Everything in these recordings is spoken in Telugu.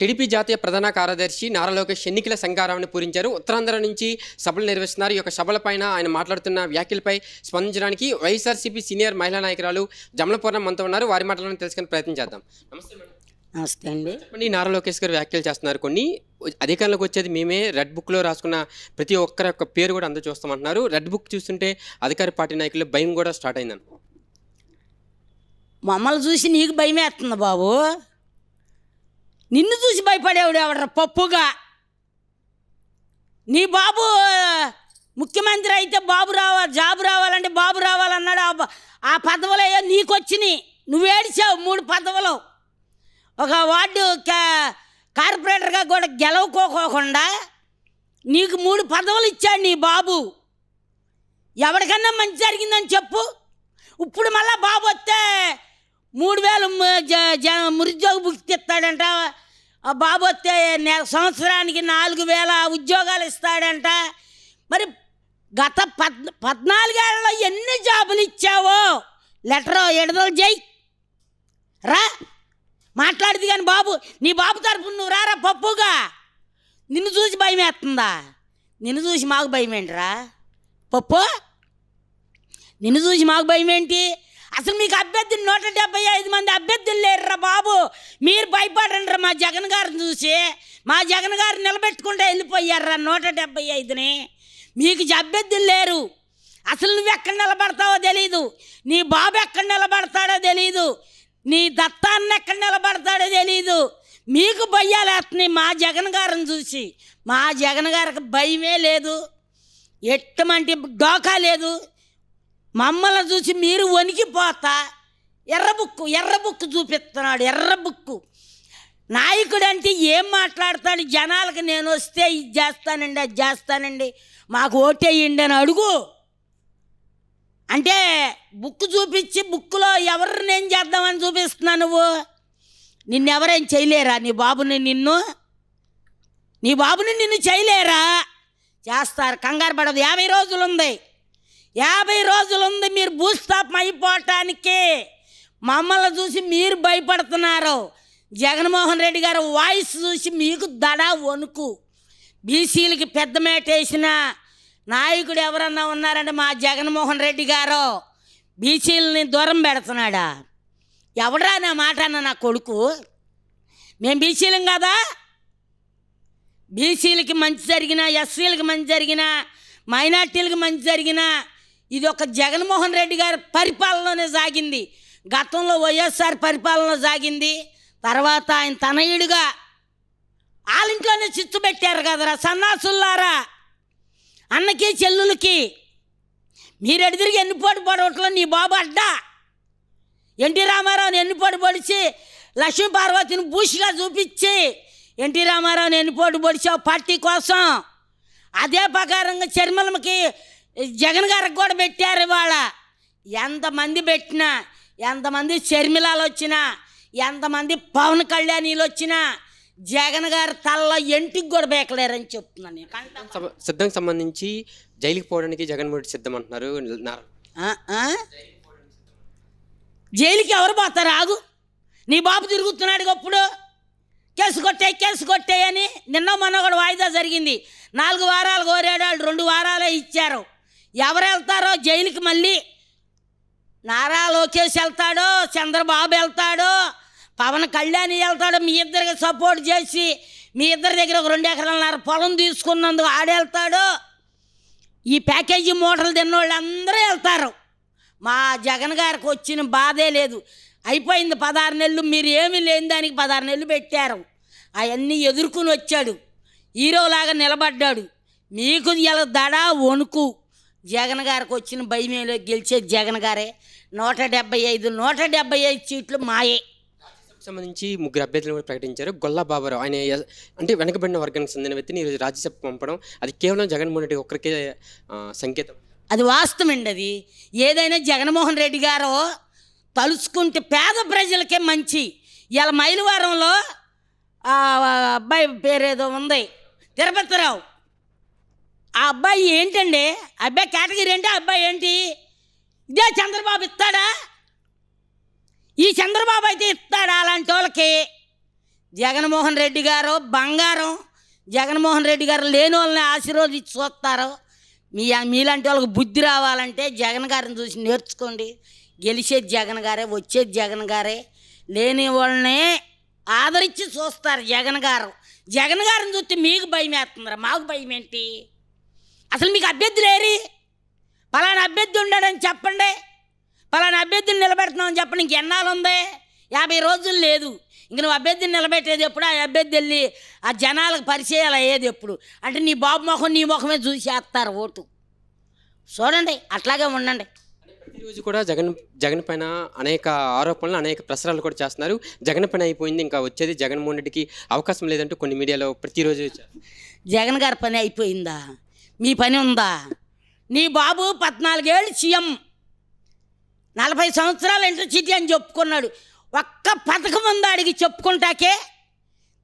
టీడీపీ జాతీయ ప్రధాన కార్యదర్శి నారా లోకేష్ ఎన్నికల సంగారాన్ని పూరించారు. ఉత్తరాంధ్ర నుంచి సభలు నిర్వహిస్తున్నారు. ఈ యొక్క సభలపైన ఆయన మాట్లాడుతున్న వ్యాఖ్యలపై స్పందించడానికి వైఎస్ఆర్సీపీ సీనియర్ మహిళా నాయకురాలు జమలపూర్ణ మనతో ఉన్నారు. వారి మాటలను తెలుసుకునే ప్రయత్నం చేద్దాం. నమస్తే అండి. చెప్పండి నారా లోకేష్ గారు వ్యాఖ్యలు చేస్తున్నారు. కొన్ని అధికారంలోకి వచ్చేది మేమే. రెడ్ బుక్లో రాసుకున్న ప్రతి ఒక్కరి యొక్క పేరు కూడా అందరూ చూస్తామంటున్నారు. రెడ్ బుక్ చూస్తుంటే అధికార పార్టీ నాయకులు భయం కూడా స్టార్ట్ అయిందని మమ్మల్ని చూసి నీకు భయం వేస్తుంది బాబు. నిన్ను చూసి భయపడేవాడు ఎవడరా? పప్పుగా. నీ బాబు ముఖ్యమంత్రి అయితే బాబు రావాలి జాబు రావాలంటే బాబు రావాలన్నాడు. ఆ ఆ పదవులు అయ్యో నీకు వచ్చినాయి నువ్వు ఏడిచావు మూడు పదవులు. ఒక వార్డు కా- కార్పొరేటర్గా కూడా గెలవుకోకోకుండా నీకు మూడు పదవులు ఇచ్చాడు నీ బాబు. ఎవరికన్నా మంచి జరిగిందని చెప్పు. ఇప్పుడు మళ్ళా బాబు వస్తే మూడు వేలు నిరుద్యోగ భుక్తి ఇస్తాడంట బాబు వస్తే నెల సంవత్సరానికి నాలుగు వేల ఉద్యోగాలు ఇస్తాడంట. మరి గత పద్ పద్నాలుగేళ్ళలో ఎన్ని జాబులు ఇచ్చావో? లెటర్ ఎడదలు చేయి రా. మాట్లాడింది కానీ బాబు నీ బాబు తరపున నువ్వు రారా పప్పుగా? నిన్ను చూసి భయం వేస్తుందా? నిన్ను చూసి మాకు భయం ఏంట్రా? పప్పు? నిన్ను చూసి మాకు భయం ఏంటి? అసలు మీకు అభ్యర్థులు నూట డెబ్బై ఐదు మంది అభ్యర్థులు లేరురా బాబు. మీరు భయపడండి మా జగన్ గారిని చూసి. మా జగన్ గారు నిలబెట్టుకుంటే వెళ్ళిపోయారా నూట డెబ్బై ఐదుని. మీకు అభ్యర్థులు లేరు. అసలు నువ్వు ఎక్కడ నిలబడతావో తెలీదు. నీ బాబు ఎక్కడ నిలబడతాడో తెలీదు. నీ దత్తాన్ని ఎక్కడ నిలబడతాడో తెలీదు. మీకు భయాలేస్తున్నాయి మా జగన్ గారిని చూసి. మా జగన్ గారికి భయమే లేదు. ఎట్టమంటి డోకా లేదు. మమ్మల్ని చూసి మీరు వణికిపోతా. ఎర్ర బుక్కు ఎర్ర బుక్కు చూపిస్తున్నాడు ఎర్ర బుక్కు. నాయకుడు అంటే ఏం మాట్లాడతాడు? జనాలకు నేను వస్తే ఇది చేస్తానండి అది చేస్తానండి. మాకు ఓటేయండి అని అడుగు. అంటే బుక్ చూపించి బుక్లో ఎవరిని ఏం చేద్దామని చూపిస్తున్నా నువ్వు? నిన్నెవరేం చేయలేరా? నీ బాబుని నిన్ను? నీ బాబుని నిన్ను చేయలేరా? చేస్తారు. కంగారు పడదు. యాభై రోజులు ఉంది. యాభై రోజులు ఉంది మీరు భూస్థాపం అయిపోవటానికి. మమ్మల్ని చూసి మీరు భయపడుతున్నారు. జగన్మోహన్ రెడ్డి గారు వాయిస్ చూసి మీకు దడా వణుకు. బీసీలకి పెద్ద మేట వేసిన నాయకుడు ఎవరన్నా ఉన్నారంటే మా జగన్మోహన్ రెడ్డి గారు. బీసీలని దూరం పెడుతున్నాడా? ఎవడరా నా మాట అన్న నా కొడుకు? మేము బీసీలం కదా? బీసీలకి మంచి జరిగినా ఎస్సీలకి మంచి జరిగినా మైనార్టీలకు మంచి జరిగినా ఇది ఒక జగన్మోహన్ రెడ్డి గారి పరిపాలనలోనే సాగింది. గతంలో వైఎస్ఆర్ పరిపాలనలో సాగింది. తర్వాత ఆయన తనయుడిగా వాళ్ళింట్లోనే చిచ్చు పెట్టారు కదరా సన్నాసుల్లారా. అన్నకి చెల్లులకి. మీరు ఎడిదిరిగి ఎన్నిపోటు పడవట్లో నీ బాబు అడ్డా? ఎన్టీ రామారావుని ఎన్నిపోటు పొడిచి లక్ష్మీ పార్వతిని బూషిగా చూపించి ఎన్టీ రామారావుని ఎన్నిపోటు పొడిచావు పార్టీ కోసం? అదే ప్రకారంగా చర్మలకి జగన్ గారికి కూడా పెట్టారు ఇవాళ. ఎంతమంది పెట్టినా ఎంతమంది షర్మిలాలు వచ్చినా ఎంతమంది పవన్ కళ్యాణీలు వచ్చినా జగన్ గారి తలలో ఎంటికి కూడా బేకలేరని చెప్తున్నాను నేను. సిద్ధంకి సంబంధించి జైలుకి పోవడానికి జగన్మోహన్ సిద్ధం అంటున్నారు? జైలుకి ఎవరు పోతారు? ఆగు. నీ బాబు తిరుగుతున్నాడు అప్పుడు కేసు కొట్టే కేసు కొట్టే అని నిన్న మొన్న కూడా వాయిదా జరిగింది. నాలుగు వారాలు కోరాడు వాళ్ళు రెండు వారాలే ఇచ్చారు. ఎవరు వెళ్తారో జైలుకి మళ్ళీ. నారా లోకేష్ వెళ్తాడో చంద్రబాబు వెళ్తాడో పవన్ కళ్యాణ్ వెళ్తాడో మీ ఇద్దరికి సపోర్ట్ చేసి మీ ఇద్దరి దగ్గర ఒక రెండు ఎకరాలన్నర పొలం తీసుకున్నందుకు ఆడెళ్తాడో ఈ ప్యాకేజీ మూటలు తిన్నోళ్ళు అందరూ వెళ్తారు. మా జగన్ గారికి వచ్చిన బాధే లేదు. అయిపోయింది పదహారు నెలలు మీరు ఏమీ లేని దానికి పదహారు నెలలు పెట్టారు. అవన్నీ ఎదుర్కొని వచ్చాడు. హీరోలాగా నిలబడ్డాడు. మీకు ఇలా దడ వణుకు. జగన్ గారికి వచ్చిన భయమేలో గెలిచే జగన్ గారే. నూట డెబ్బై ఐదు నూట డెబ్బై ఐదు సీట్లు మాయే. సంబంధించి ముగ్గురు అభ్యర్థులను కూడా ప్రకటించారు. గొల్లా బాబారావు ఆయన అంటే వెనకబడిన వర్గానికి చెందిన వ్యక్తిని ఈరోజు రాజ్యసభకు పంపడం అది కేవలం జగన్మోహన్ రెడ్డి ఒక్కరికే సంకేతం. అది వాస్తవండి అది. ఏదైనా జగన్మోహన్ రెడ్డి గారు తలుచుకుంటే పేద ప్రజలకే మంచి. ఇలా మైలవరంలో అబ్బాయి పేరేదో ఉంది. తిరుపతిరావు. ఆ అబ్బాయి ఏంటండి? అబ్బాయి కేటగిరీ ఏంటి? అబ్బాయి ఏంటి? ఇదే చంద్రబాబు ఇస్తాడా? ఈ చంద్రబాబు అయితే ఇస్తాడా అలాంటి వాళ్ళకి? జగన్మోహన్ రెడ్డి గారు బంగారం. జగన్మోహన్ రెడ్డి గారు లేని వాళ్ళని ఆశీర్వదించి చూస్తారు. మీ మీలాంటి వాళ్ళకి బుద్ధి రావాలంటే జగన్ గారిని చూసి నేర్చుకోండి. గెలిచేది జగన్ గారే వచ్చేది జగన్ గారే. లేని వాళ్ళని ఆదరించి చూస్తారు జగన్ గారు. జగన్ గారిని చూస్తే మీకు భయం వేస్తుందిరా మాకు భయం ఏంటి అసలు మీకు అభ్యర్థి లేరి? పలానా అభ్యర్థి ఉన్నాడని చెప్పండి. పలానా అభ్యర్థిని నిలబెడుతున్నామని చెప్పండి. ఇంక ఎన్నాళ్ళు ఉంది? యాభై రోజులు లేదు. ఇంక నువ్వు అభ్యర్థిని నిలబెట్టేది ఎప్పుడు? ఆ అభ్యర్థి వెళ్ళి ఆ జనాలకు పరిచయాలు అయ్యేది ఎప్పుడు? అంటే నీ బాబు ముఖం నీ ముఖమే చూసేస్తారు ఓటు. చూడండి అట్లాగే ఉండండి. ప్రతిరోజు కూడా జగన్ జగన్ పైన అనేక ఆరోపణలు అనేక ప్రసరాలు కూడా చేస్తున్నారు. జగన్ పైన అయిపోయింది ఇంకా వచ్చేది జగన్మోహన్ రెడ్డికి అవకాశం లేదంటూ కొన్ని మీడియాలో ప్రతిరోజు. జగన్ గారి పని అయిపోయిందా? మీ పని ఉందా? నీ బాబు పద్నాలుగేళ్ళు సీఎం. నలభై సంవత్సరాలు ఇంటర్సిటీ అని చెప్పుకున్నాడు. ఒక్క పథకం ఉందా అడిగి చెప్పుకుంటాకే?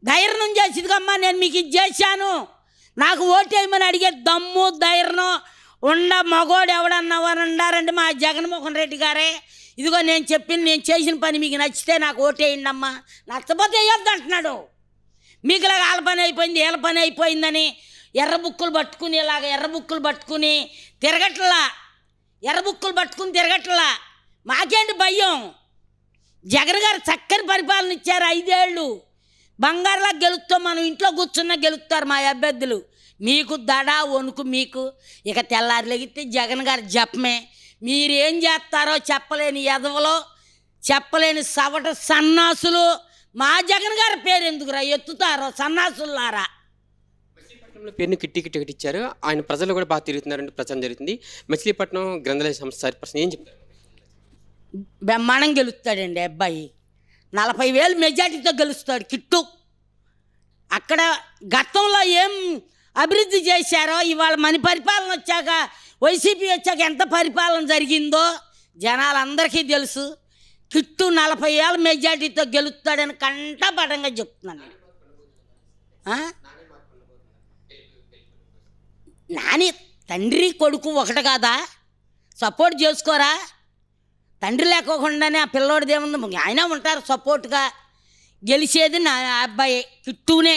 ధైర్యం చేసిదిగమ్మా నేను మీకు ఇది చేశాను. నాకు ఓటేయమని అడిగే దమ్ము ధైర్యం. ఉండ మగోడు ఎవడన్నా ఉండారండి మా జగన్మోహన్ రెడ్డి గారే. ఇదిగో నేను చెప్పింది నేను చేసిన పని మీకు నచ్చితే నాకు ఓటేయండి అమ్మా. నచ్చపోతే వేయొద్దు అంటున్నాడు. మీకు వాళ్ళ పని అయిపోయింది వీళ్ళ పని అయిపోయిందని ఎర్ర బుక్కులు పట్టుకుని ఇలాగ ఎర్ర బుక్కులు పట్టుకుని తిరగట్లా. ఎర్ర బుక్కులు పట్టుకుని తిరగట్లా. మాకేంటి భయం? జగన్ గారు చక్కని పరిపాలన ఇచ్చారు ఐదేళ్ళు. బంగారులా గెలుస్తాం మనం ఇంట్లో కూర్చున్నా గెలుస్తారు మా అభ్యర్థులు. మీకు దడ వణుకు మీకు. ఇక తెల్లారి లెగితే జగన్ గారు జపమే. మీరేం చేస్తారో చెప్పలేని ఎదవలో చెప్పలేని సవట సన్నాసులు. మా జగన్ గారి పేరు ఎందుకురా ఎత్తుతారో సన్నాసులారా మచిలీపట్నంలో పేరును కిట్టి టికెట్ ఇచ్చారు. ఆయన ప్రజలు కూడా బాగా తిరుగుతున్నారంటే ప్రచారం జరుగుతుంది. మచిలీపట్నం గ్రంథాలయ సంస్థ సరిపర్సన్ ఏం చెప్తారు? బ్రహ్మాండం గెలుస్తాడండి అబ్బాయి. నలభై వేలు మెజార్టీతో గెలుస్తాడు కిట్టు. అక్కడ గతంలో ఏం అభివృద్ధి చేశారో ఇవాళ మన పరిపాలన వచ్చాక వైసీపీ వచ్చాక ఎంత పరిపాలన జరిగిందో జనాలందరికీ తెలుసు. కిట్టు నలభై ఏళ్ళ మెజార్టీతో గెలుస్తాడని కంటపడంగా చెప్తున్నాను నాని తండ్రి కొడుకు ఒకటి కాదా? సపోర్ట్ చేసుకోరా? తండ్రి లేకోకుండానే ఆ పిల్లోడిదేముంది ఆయన ఉంటారు సపోర్ట్గా. గెలిచేది నా అబ్బాయి కిట్టూనే